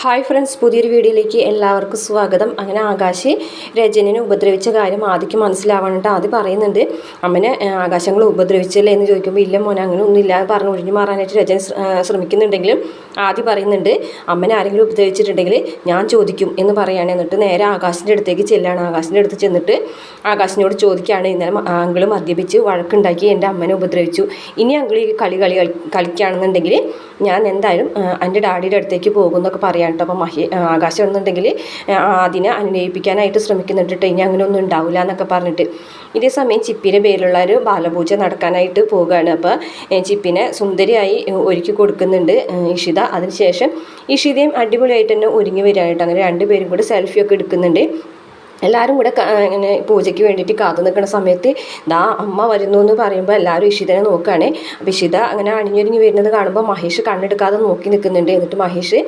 Hi friends പുതിയൊരു വീഡിയോയിലേക്ക് എല്ലാവർക്കും സ്വാഗതം. അങ്ങനെ ആകാശ് രജനിനെ ഉപദ്രവിച്ച കാര്യം ആദ്യക്ക് മനസ്സിലാവാനിട്ട് ആദ്യം പറയുന്നുണ്ട് അമ്മനെ ആകാശങ്ങൾ ഉപദ്രവിച്ചല്ലേ? എന്ന് ചോദിക്കുമ്പോൾ ഇല്ല മോനെ അങ്ങനെ ഒന്നുമില്ല പറഞ്ഞ് ഒഴിഞ്ഞു മാറാനായിട്ട് രജൻ ശ്രമിക്കുന്നുണ്ടെങ്കിലും ആദ്യം പറയുന്നുണ്ട് അമ്മനെ ആരെങ്കിലും ഉപദ്രവിച്ചിട്ടുണ്ടെങ്കിൽ ഞാൻ ചോദിക്കും എന്ന് പറയുകയാണ് എന്നിട്ട് നേരെ ആകാശിന്റെ അടുത്തേക്ക് ചെല്ലാണ്. ആകാശിന്റെ അടുത്ത് ചെന്നിട്ട് ആകാശിനോട് ചോദിക്കുകയാണ് ഇന്നലെ അങ്കിൾ മദ്യപിച്ച് വഴക്കുണ്ടാക്കി എന്റെ അമ്മനെ ഉപദ്രവിച്ചു. ഇനി അങ്കിൾ ഈ കളി കളി കളി- കളിക്കുകയാണെന്നുണ്ടെങ്കിൽ ഞാൻ എന്തായാലും എന്റെ ഡാഡിയുടെ അടുത്തേക്ക് പോകും എന്നൊക്കെ പറയാൻ കേട്ടോ അപ്പോൾ മഹി ആകാശം എന്നുണ്ടെങ്കിൽ അതിനെ അനുനയിപ്പിക്കാനായിട്ട് ശ്രമിക്കുന്നുണ്ട് ഇനി അങ്ങനെ ഒന്നും ഉണ്ടാവില്ല എന്നൊക്കെ പറഞ്ഞിട്ട്. ഇതേ സമയം ചിപ്പിന്റെ പേരിലുള്ള ഒരു ബാലപൂജ നടക്കാനായിട്ട് പോവുകയാണ്. അപ്പോൾ ചിപ്പിനെ സുന്ദരിയായി ഒരുക്കി കൊടുക്കുന്നുണ്ട് ഇഷിത. അതിനുശേഷം ഇഷിതയും അടിപൊളിയായിട്ട് തന്നെ ഒരുങ്ങി വരികയായിട്ട് അങ്ങനെ രണ്ടുപേരും കൂടെ സെൽഫിയൊക്കെ എടുക്കുന്നുണ്ട്. എല്ലാവരും കൂടെ ഇങ്ങനെ പൂജയ്ക്ക് വേണ്ടിയിട്ട് കാത്തു നിൽക്കുന്ന സമയത്ത് ദാ അമ്മ വരുന്നു എന്ന് പറയുമ്പോൾ എല്ലാവരും ഇഷിതനെ നോക്കുകയാണ്. അപ്പോൾ ഇഷിത അങ്ങനെ അണിഞ്ഞൊരുങ്ങി വരുന്നത് കാണുമ്പോൾ മഹേഷ് കണ്ണെടുക്കാതെ നോക്കി നിൽക്കുന്നുണ്ട്. എന്നിട്ട് മഹേഷ്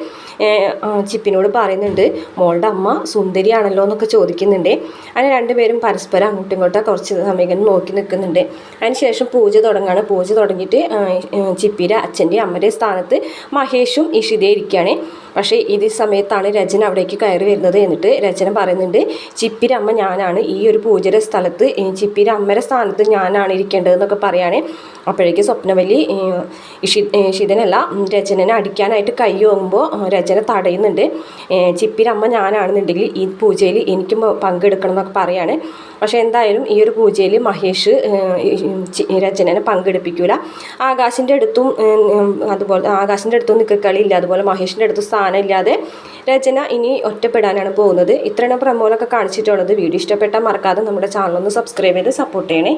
ചിപ്പിനോട് പറയുന്നുണ്ട് മോളുടെ അമ്മ സുന്ദരിയാണല്ലോ എന്നൊക്കെ ചോദിക്കുന്നുണ്ട്. അങ്ങനെ രണ്ടുപേരും പരസ്പരം അങ്ങോട്ടും ഇങ്ങോട്ടും കുറച്ച് സമയം ഇങ്ങനെ നോക്കി നിൽക്കുന്നുണ്ട്. അതിനുശേഷം പൂജ തുടങ്ങുകയാണ്. പൂജ തുടങ്ങിയിട്ട് ചിപ്പിയുടെ അച്ഛന്റെയും അമ്മയുടെയും സ്ഥാനത്ത് മഹേഷും ഇഷിതയും ഇരിക്കുകയാണ്. പക്ഷേ ഇത് സമയത്താണ് രചന അവിടേക്ക് കയറി വരുന്നത് എന്നിട്ട് രചന പറയുന്നുണ്ട് ചിപ്പിയുടെ അമ്മ ഞാനാണ്. ഈ ഒരു പൂജയുടെ സ്ഥലത്ത് ഈ ചിപ്പിയുടെ അമ്മയുടെ സ്ഥാനത്ത് ഞാനാണ് ഇരിക്കേണ്ടതെന്നൊക്കെ പറയാണ്. അപ്പോഴേക്ക് സ്വപ്നവലി ഇഷിതനല്ല രചനനെ അടിക്കാനായിട്ട് കൈ ഓങ്ങുമ്പോൾ രചന തടയുന്നുണ്ട്. ചിപ്പിയുടെ അമ്മ ഞാനാണെന്നുണ്ടെങ്കിൽ ഈ പൂജയിൽ എനിക്കും പങ്കെടുക്കണം എന്നൊക്കെ പറയുകയാണ് പക്ഷേ എന്തായാലും ഈ ഒരു പൂജയിൽ മഹേഷ് ഈ രചനനെ പങ്കെടുപ്പിക്കൂല. ആകാശിന്റെ അടുത്തും അതുപോലെ ആകാശിന്റെ അടുത്തും നിൽക്കളിയില്ല അതുപോലെ മഹേഷിന്റെ അടുത്തും സ്ഥാനമില്ലാതെ രചന ഇനി ഒറ്റപ്പെടാനാണ് പോകുന്നത്. ഇത്രയാണ് പ്രമോലൊക്കെ കാണിച്ചിട്ടുള്ളത്. വീഡിയോ ഇഷ്ടപ്പെട്ടാൽ മറക്കാതെ നമ്മുടെ ചാനലൊന്ന് സബ്സ്ക്രൈബ് ചെയ്ത് സപ്പോർട്ട് ചെയ്യണേ.